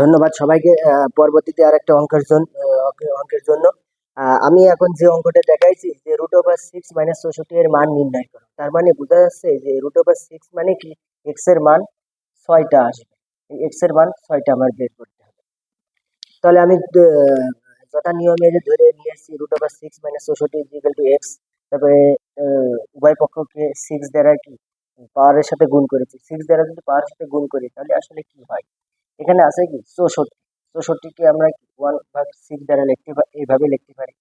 ধন্যবাদ সবাইকে। পরবর্তীতে আর একটা অঙ্কের জন্য অঙ্কের জন্য। আমি এখন যে অঙ্কটা দেখাইছি, যে রুট ওভার সিক্স মাইনাস চৌষট্টি এর মান নির্ণয় করো। তার মানে বোঝা যাচ্ছে যে রুট ওভার সিক্স মানে কি? এক্সের মান ছয়টা আসবে। এক্সের মান ছয়টা আমার বের করতে হবে। তাহলে আমি যথা নিয়মে যে ধরে এসেছি রুট ওভার সিক্স মাইনাস চৌষট্টি ইজিক্যাল টু এক্স তারপরে উভয় পক্ষকে সিক্স দ্বারা কি? পাওয়ারের সাথে গুণ করেছি। সিক্স দ্বারা যদি পাওয়ারের সাথে গুণ করি, তাহলে আসলে কি হয়? এখানে আছে কি? চৌষট্টি। চৌষট্টিকে আমরা ওয়ান ভাগ সিক্স দ্বারা লিখতে পারি এইভাবে লিখতে পারি।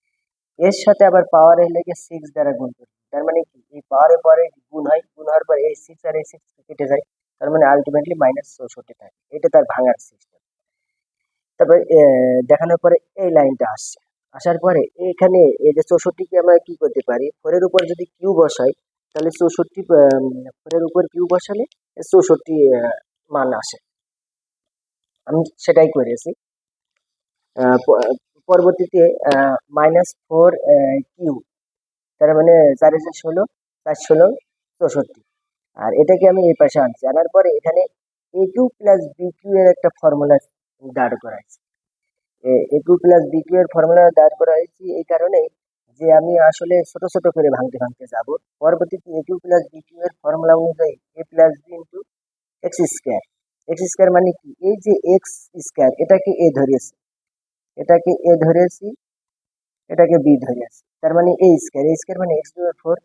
এর সাথে আবার পাওয়ারের লেগে সিক্স দ্বারা গুণ করি। তার মানে কি? এই পাওয়ারে পরে গুণ হয়, গুণ হওয়ার পর এই সিক্স আর এই সিক্স কেটে যায়। তার মানে আলটিমেটলি মাইনাস চৌষট্টি থাকে। এটা তার ভাঙার সিস্টেম তারপরে দেখানোর পরে এই লাইনটা আসছে। আসার পরে এখানে এই যে চৌষট্টিকে আমরা কি করতে পারি? ফোরের উপর যদি কিউ বসাই, তাহলে চৌষট্টি ফোরের উপর কিউ বসালে চৌষট্টি মান আসে। আমি সেটাই করেছি। পরবর্তীতে মাইনাস ফোর কিউ তার মানে চার ষোলো চার ষোলো, চৌষট্টি। আর এটাকে আমি এই পাশে আনছি। আনার পরে এখানে A Q plus B Q এর একটা ফর্মুলা দাঁড় করাইছি। A Q plus B Q এর ফর্মুলা দাঁড় করাইছি এই কারণে যে আমি আসলে ছোট ছোট করে ভাঙতে ভাঙতে যাব। পরবর্তীতে A Q plus B Q এর ফর্মুলা অনুযায়ী A plus B into X square X square মানে কি? এই যে এক্স স্কোয়ার এটাকে এ ধরেছি। এটাকে এ ধরেছি, এটাকে বি ধরেছি। তার মানে এ স্কোয়ার এ স্কোয়ার মানে X to four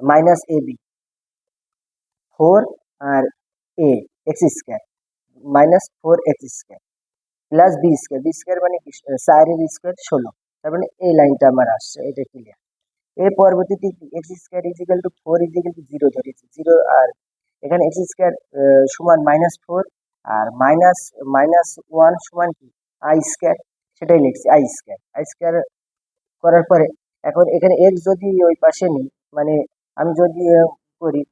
minus A B four R A X square minus four X square plus B square B square মানে কি? চারের স্কোয়ার ষোলো। তার মানে এই লাইনটা আমার আসছে, এটা ক্লিয়ার এর পরবর্তীতে X square is equal to four is equal to zero ধরেছি। জিরো আর এখানে এক্স স্কোয়ার সমান মাইনাস ফোর আর মাইনাস মাইনাস ওয়ান সমান কি? আই স্কোয়ার সেটাই লিখছি আই স্কোয়ার আই স্কোয়ার করার পরে এখন এখানে এক্স যদি ওই পাশে নিই মানে আমি যদি করি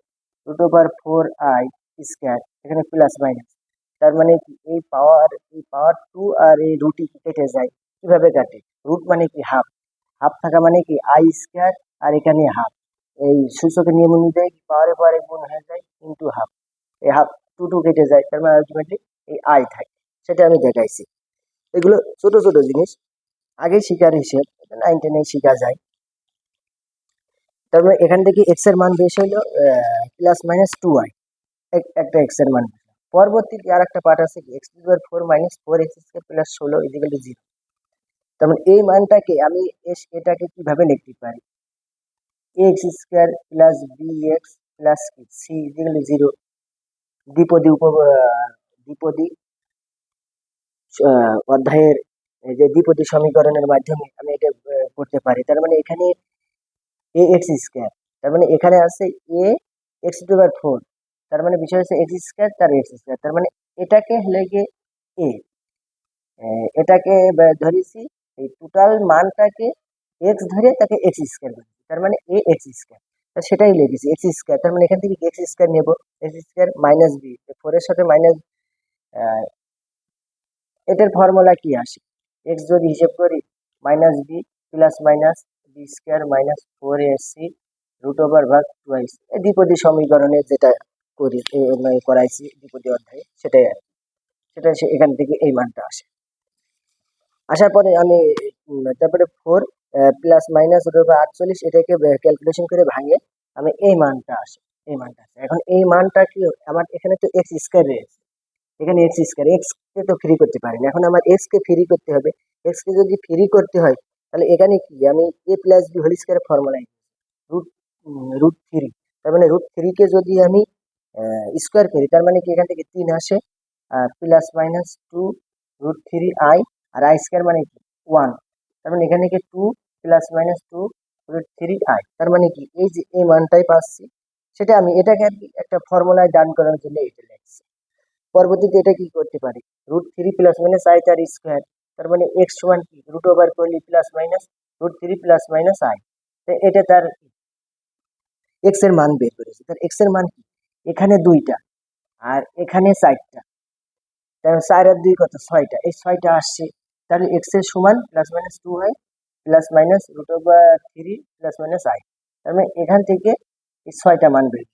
root over four I square এখানে প্লাস মাইনাস তার মানে কি? এই পাওয়ার এই পাওয়ার টু আর এই রুটি কেটে যায়। কীভাবে কাটে? রুট মানে কি? হাফ হাফ থাকা মানে কি? আই স্কোয়ার আর এখানে হাফ এই সূচকের নিয়ম অনুযায়ী পাওয়ারে পাওয়ারে গুণ হয়ে যায়, ইন্টু হাফ। এই হাফ টু টু কেটে যায়, তার মানে আলটিমেটলি এই আই থাকে। সেটা আমি দেখাইছি। এগুলো ছোট ছোট জিনিস। আগে শিকার হিসেব নাইন টেনে শেখা যায়। তারপরে এখান থেকে এক্সের মান বেশ হইল প্লাস মাইনাস টু আই একটা এক্সের মান। পরবর্তীতে আর একটা পার্ট আছে কি X to four minus four X square plus ষোলো ইজিক্যাল টু জিরো তার মানে এই মানটাকে আমি এটাকে কীভাবে লিখতে পারি? X square plus B X plus C to zero দ্বিপদী উপ দ্বিপদী অধ্যায়ের যে দ্বিপদী সমীকরণের মাধ্যমে আমি এটা করতে পারি তার মানে এখানে এ এক্স স্কোয়ার তার মানে এখানে আছে A X to power four তার মানে বিষয় হচ্ছে এক্স স্কোয়ার তার এক্স স্কোয়ার তার মানে এটাকে লেগে এ, এটাকে ধরেছি, এই টোটাল মানটাকে এক্স ধরে তাকে এক্স স্কোয়ার তার মানে এ এক্স স্কোয়ার সেটাই লিখেছি এক্স স্কোয়ার তার মানে এখান থেকে এক্স স্কোয়ার নেব। এক্স স্কোয়ার মাইনাস বি ফোরের সাথে মাইনাস এটার ফর্মুলা কি আসে? এক্স যদি হিসেব করি minus B plus minus B square minus four A C root over ভাগ টুয়াইস দ্বিপদী সমীকরণে যেটা করি মানে করাইছি দ্বিপদী অধ্যায়ে, সেটাই আর সেটা এখান থেকে এই মানটা আসে। আসার পরে আমি তারপরে four plus minus root over আটচল্লিশ, এটাকে ক্যালকুলেশন করে ভাঙে, আমি এই মানটা আসে, এই মানটা আসে। এখন এই মানটা কি, আমার এখানে তো এক্স স্কোয়ার রয়েছে। এখানে এক্স স্কোয়ার এক্স কে তো ফ্রি করতে পারি না এখন আমার এক্স কে ফ্রি করতে হবে। এক্স কে যদি ফ্রি করতে হয়, তাহলে এখানে কি, আমি A plus B whole square ফর্মুলাই root root three তার মানে রুট থ্রি কে যদি আমি স্কোয়ার করি, তার মানে কি এখান থেকে তিন আসে plus minus two root three I R I square মানে কি ওয়ান তার মানে এখানে কি two plus minus two root three I তার মানে কি? এই যে এই মানটাই পাচ্ছি, সেটা আমি এটাকে আর কি একটা ফর্মুলায় ডান করার জন্য এটা লিখছি। পরবর্তীতে এটা কি করতে পারি? Root three plus minus I তার স্কোয়ার তার মানে এক্স ওয়ান কি? রুট ওভার করলি plus minus root three plus minus I এটা তার এক্সের মান বের করেছে। তার এক্সের মান কি? এখানে দুইটা আর এখানে চারটা। তার চার আর দুই কত? ছয়টা। এই ছয়টা আসছে। তাহলে এক্সের সমান প্লাস মাইনাস টু হয় plus minus root over three plus minus I তার মানে এখান থেকে ছয়টা মান বের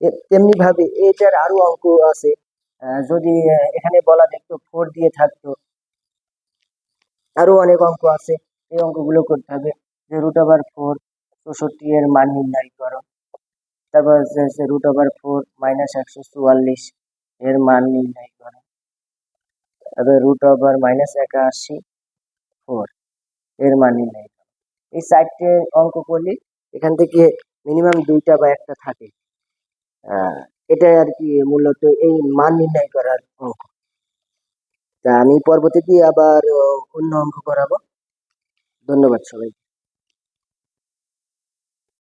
এ- তেমনি ভাবে এটার আরও অঙ্ক আছে। যদি এখানে বলা দেখতো ফোর দিয়ে থাকতো। আরও অনেক অঙ্ক আছে। এই অঙ্কগুলো করতে হবে। যে রুট ওভার ফোর চৌষট্টি এর মান নির্ণয় করো। তারপর হচ্ছে রুট ওভার ফোর মাইনাস একশো চুয়াল্লিশ এর মান নির্ণয় করো। তারপর রুট ওভার মাইনাস একাশি ফোর এর মান নির্ণয় এই চারটে অঙ্ক করলে এখান থেকে মিনিমাম দুইটা বা একটা থাকে। এটা আর কি মূলত এই মান নির্ণয় করার অঙ্ক। তা আমি পরবর্তীতে আবার অন্য অঙ্ক করাবো। ধন্যবাদ সবাই